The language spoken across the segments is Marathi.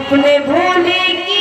স্বপ্নে ভুলে কি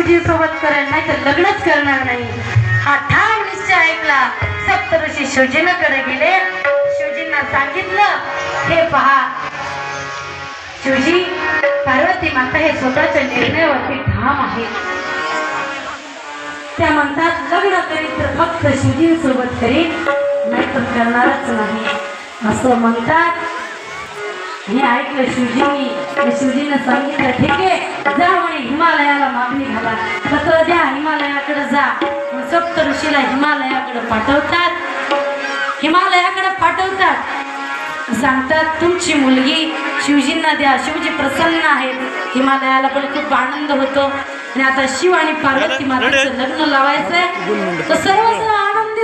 शिवजी सोबत करेल नाही तर लग्नच करणार नाही. हा ठाम निश्चय ऐकला. सप्तऋषी शिवजींकडे गेले. शिवजींना सांगितलं हे पहा शिवजी पार्वती माता हे स्वतःच्या निर्णयावरती ठाम आहे त्या म्हणतात लग्न करीत तर फक्त शिवजींसोबत करीत नाही तर करणारच नाही. असं म्हणतात हे ऐकलं शिवजींनी शिवजीनं सांगितलं ठीक आहे? जा म्हणे हिमालयाला मागणी घाला. पत्र द्या हिमालयाकडे जा. सप्त ऋषीला हिमालयाकडे पाठवतात. हिमालयाकडे पाठवतात. सांगतात तुमची मुलगी शिवजींना द्या. शिवजी प्रसन्न आहेत. हिमालयाला पण खूप आनंद होतो. आणि आता शिव आणि पार्वती मातेचं लग्न लावायचंय. तर सर्वजण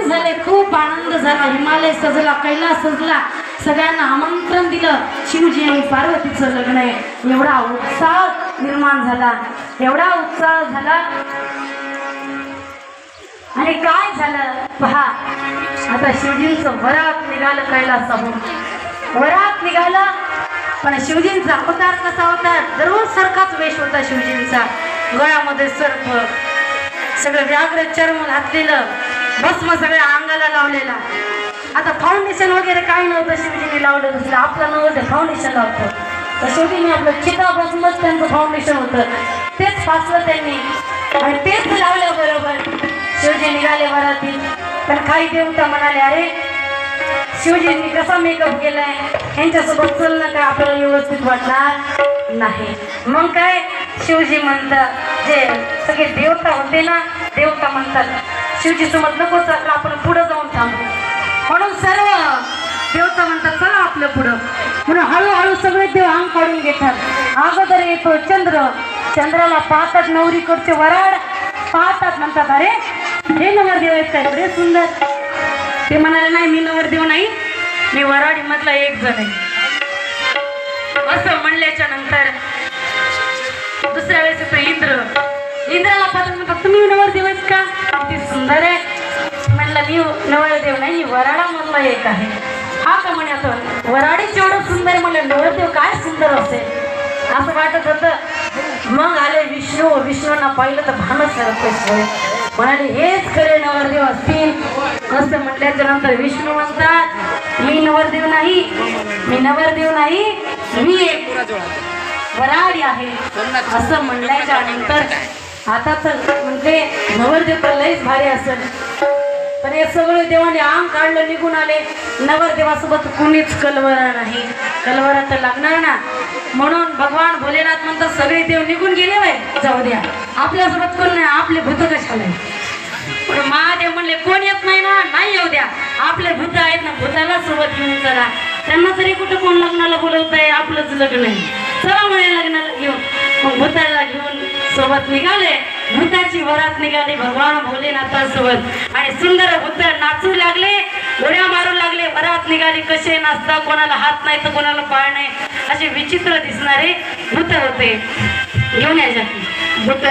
झाले खूप आनंद झाला. हिमालय सजला कैलास सजला. सगळ्यांना आमंत्रण दिलं. शिवजी आणि पार्वतीचं लग्न आहे. एवढा उत्साह निर्माण झाला. एवढा उत्साह झाला. आणि काय झालं? पहा. आता शिवजींचं वरात निघालं कैलासाहून. वरात निघालं पण शिवजींचा अवतार कसा होता? दररोज सारखाच वेश होता शिवजींचा. गळ्यामध्ये सर्प सगळं व्याघ्र चर्म घातलेलं. भस्म सगळ्या अंगाला लावलेला आता फाउंडेशन वगैरे काही नव्हतं शिवजीने लावलं दुसरं. आपलं नव्हतं फाउंडेशन लावतं तर शेवटीने आपलं चिता त्यांचं फाउंडेशन होतं. तेच फासलं त्यांनी. आणि तेच लावलं बरोबर शिवजी निघाले वरातील पण काही देवता म्हणाले अरे शिवजींनी कसा मेकअप केलाय? यांच्यासोबत चलणं काय आपल्याला व्यवस्थित वाटणार नाही. मग काय? शिवजी म्हणतात जे सगळे देवता होते ना देवता म्हणतात शिवजी सोबत नको चाललं आपण पुढं जाऊन थांबू. म्हणून सर्व देवता म्हणतात चला आपलं पुढं. म्हणून हळूहळू सगळे देव अंग काढून घेतात. अगोदर येतो चंद्र. चंद्राला पाहतात नवरीकडचे वराड. पाहतात म्हणतात अरे हे नवरदेव आहेत काय एवढे सुंदर. ते म्हणाले नाही मी नवरदेव नाही. मी वराडी मधला एक जण आहे. असं म्हणल्याच्या नंतर दुसऱ्या वेळेस येतो इंद्र. इंद्राला पाहतो म्हणतात तुम्ही नवरदेव आहेत का? अगदी सुंदर आहे. म्हणलं मी नवरदेव नाही वराडा मधला एक आहे. हा का म्हणे असं? वराडीच एवढं सुंदर म्हणलं नवरदेव काय सुंदर असेल? असं वाटत होतं. मग आले विष्णू. विष्णूंना पाहिलं तर भानच करत म्हणाले हेच खरे नवरदेव असतील. असं म्हटल्याच्या नंतर विष्णू म्हणतात मी नवरदेव नाही मी नवरदेव नाही मी एक वराडी आहे. असं म्हणल्याच्या नंतर आता तर म्हणजे नवरदेव तर लईच भारी असेल. पण हे सगळं देवाने आम काढलं निघून आले. नवरदेवासोबत कुणीच कलवरा नाही. कलवरा तर लागणार ना. म्हणून भगवान भोलेनाथ म्हणतात सगळे देव निघून गेले बाय जाऊ द्या. आपल्यासोबत कोण नाही आपले भूत कशाला? पण महादेव म्हणले कोण येत नाही ना? नाही येऊ द्या. आपले भूत आहेत ना भूताला सोबत घेऊन चला. त्यांना तरी कुठं कोण लग्नाला बोलवत आहे आपलंच लग्न आहे. चला म्हणे लग्नाला घेऊन. मग भूताला घेऊन सोबत निघाले. भूताची वरात निघाली. भगवान भोलेनाथासोबत. आणि सुंदर भूत नाचू लागले. उड्या मारू लागले. वरात निघाली. कसे नाचता? कोणाला हात नाही तर कोणाला पाय नाही. असे विचित्र दिसणारे भूत होते. घेऊन यायच्या भूत